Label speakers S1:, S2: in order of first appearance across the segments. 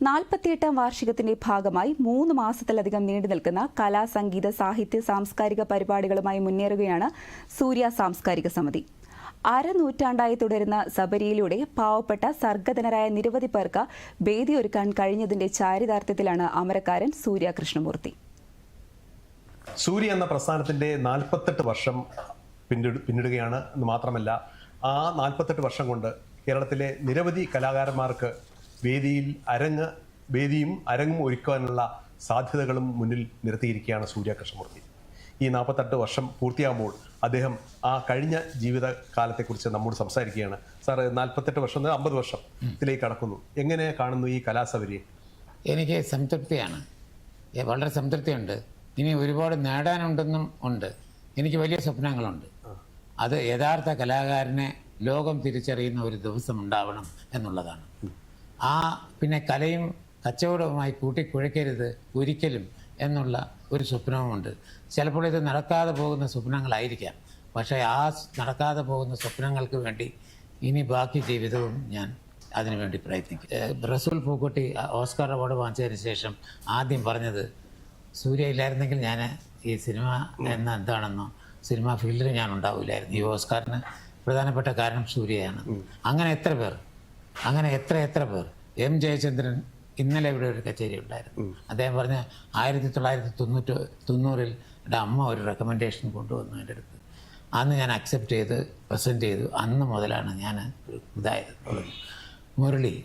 S1: നാൽപ്പത്തിയെട്ടാം വാർഷികത്തിന്റെ ഭാഗമായി മൂന്ന് മാസത്തിലധികം നീണ്ടു നിൽക്കുന്ന കലാ സംഗീത സാഹിത്യ സാംസ്കാരിക പരിപാടികളുമായി മുന്നേറുകയാണ് സൂര്യ സാംസ്കാരിക സമിതി. അരനൂറ്റാണ്ടായി തുടരുന്ന സബരിയിലൂടെ പാവപ്പെട്ട സർഗതനരായ നിരവധി പേർക്ക് വേദിയൊരുക്കാൻ കഴിഞ്ഞതിന്റെ ചാരിതാർത്ഥ്യത്തിലാണ് അമരക്കാരൻ സൂര്യ കൃഷ്ണമൂർത്തി.
S2: സൂര്യ എന്ന പ്രസ്ഥാനത്തിന്റെ നാൽപ്പത്തെട്ട് വർഷം പിന്നിടുകയാണ് മാത്രമല്ല ആ നാൽപ്പത്തെട്ട് വർഷം കൊണ്ട് കേരളത്തിലെ നിരവധി കലാകാരന്മാർക്ക് വേദിയിൽ അരങ്ങ് വേദിയും അരങ്ങും ഒരുക്കാനുള്ള സാധ്യതകളും മുന്നിൽ നിർത്തിയിരിക്കുകയാണ് സൂര്യ കൃഷ്ണമൂർത്തി ഈ നാൽപ്പത്തെട്ട് വർഷം പൂർത്തിയാകുമ്പോൾ അദ്ദേഹം ആ കഴിഞ്ഞ ജീവിതകാലത്തെക്കുറിച്ച് നമ്മോട് സംസാരിക്കുകയാണ്. സാർ നാൽപ്പത്തെട്ട് വർഷം അമ്പത് വർഷത്തിലേക്ക് കടക്കുന്നു. എങ്ങനെ കാണുന്നു ഈ കലാസവരിയെ
S3: എനിക്ക് സംതൃപ്തിയാണ്. വളരെ സംതൃപ്തിയുണ്ട്. ഇനി ഒരുപാട് നേടാനുണ്ടെന്നും ഉണ്ട്. എനിക്ക് വലിയ സ്വപ്നങ്ങളുണ്ട്. അത് യഥാർത്ഥ കലാകാരനെ ലോകം തിരിച്ചറിയുന്ന ഒരു ദിവസം ഉണ്ടാവണം എന്നുള്ളതാണ്. ആ പിന്നെ കലയും കച്ചവടവുമായി കൂട്ടിക്കുഴയ്ക്കരുത് ഒരിക്കലും എന്നുള്ള ഒരു സ്വപ്നവുമുണ്ട്. ചിലപ്പോൾ ഇത് നടക്കാതെ പോകുന്ന സ്വപ്നങ്ങളായിരിക്കാം. പക്ഷേ ആ നടക്കാതെ പോകുന്ന സ്വപ്നങ്ങൾക്ക് വേണ്ടി ഇനി ബാക്കി ജീവിതവും ഞാൻ അതിനുവേണ്ടി പ്രയത്നിക്കും. റസൂൽ പൂക്കുട്ടി ഓസ്കാർ അവാർഡ് വാങ്ങിച്ചതിന് ശേഷം ആദ്യം പറഞ്ഞത് സൂര്യ ഇല്ലായിരുന്നെങ്കിൽ ഞാൻ ഈ സിനിമ എന്ന എന്താണെന്നോ സിനിമ ഫീൽഡിൽ ഞാൻ ഉണ്ടാവില്ലായിരുന്നു. ഈ ഓസ്കാറിന് പ്രധാനപ്പെട്ട കാരണം സൂര്യയാണ്. അങ്ങനെ എത്ര പേർ? അങ്ങനെ എത്ര എത്ര പേർ. എം ജയചന്ദ്രൻ ഇന്നലെ ഇവിടെ ഒരു കച്ചേരി ഉണ്ടായിരുന്നു. അദ്ദേഹം പറഞ്ഞ ആയിരത്തി തൊള്ളായിരത്തി തൊണ്ണൂറ്റി തൊണ്ണൂറിൽ എന്റെ അമ്മ ഒരു റെക്കമെൻഡേഷൻ കൊണ്ടുവന്നു എന്റെ അടുത്ത്. അന്ന് ഞാൻ അക്സെപ്റ്റ് ചെയ്ത് പ്രസന്റ് ചെയ്തു. അന്ന് മുതലാണ് ഞാൻ ഇതായത്. മുരളി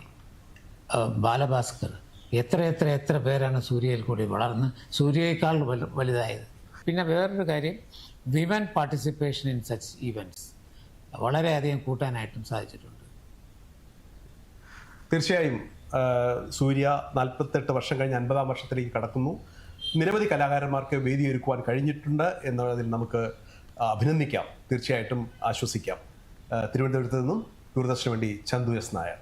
S3: ബാലഭാസ്കർ എത്ര എത്ര എത്ര പേരാണ് സൂര്യയിൽ കൂടി വളർന്ന് സൂര്യയേക്കാൾ വലു- വലുതായത്. പിന്നെ വേറൊരു കാര്യം women participation in such events വളരെയധികം കൂട്ടാനായിട്ടും സാധിച്ചിട്ടുണ്ട്.
S2: തീർച്ചയായും സൂര്യ നാൽപ്പത്തെട്ട് വർഷം കഴിഞ്ഞ് അൻപതാം വർഷത്തിലേക്ക് കടക്കുന്നു. നിരവധി കലാകാരന്മാർക്ക് വേദിയൊരുക്കുവാൻ കഴിഞ്ഞിട്ടുണ്ട് എന്നതിൽ നമുക്ക് അഭിനന്ദിക്കാം. തീർച്ചയായിട്ടും ആശ്വസിക്കാം. തിരുവനന്തപുരത്ത് നിന്നും ദൂരദർശന് വേണ്ടി ചന്തു എസ് നായർ.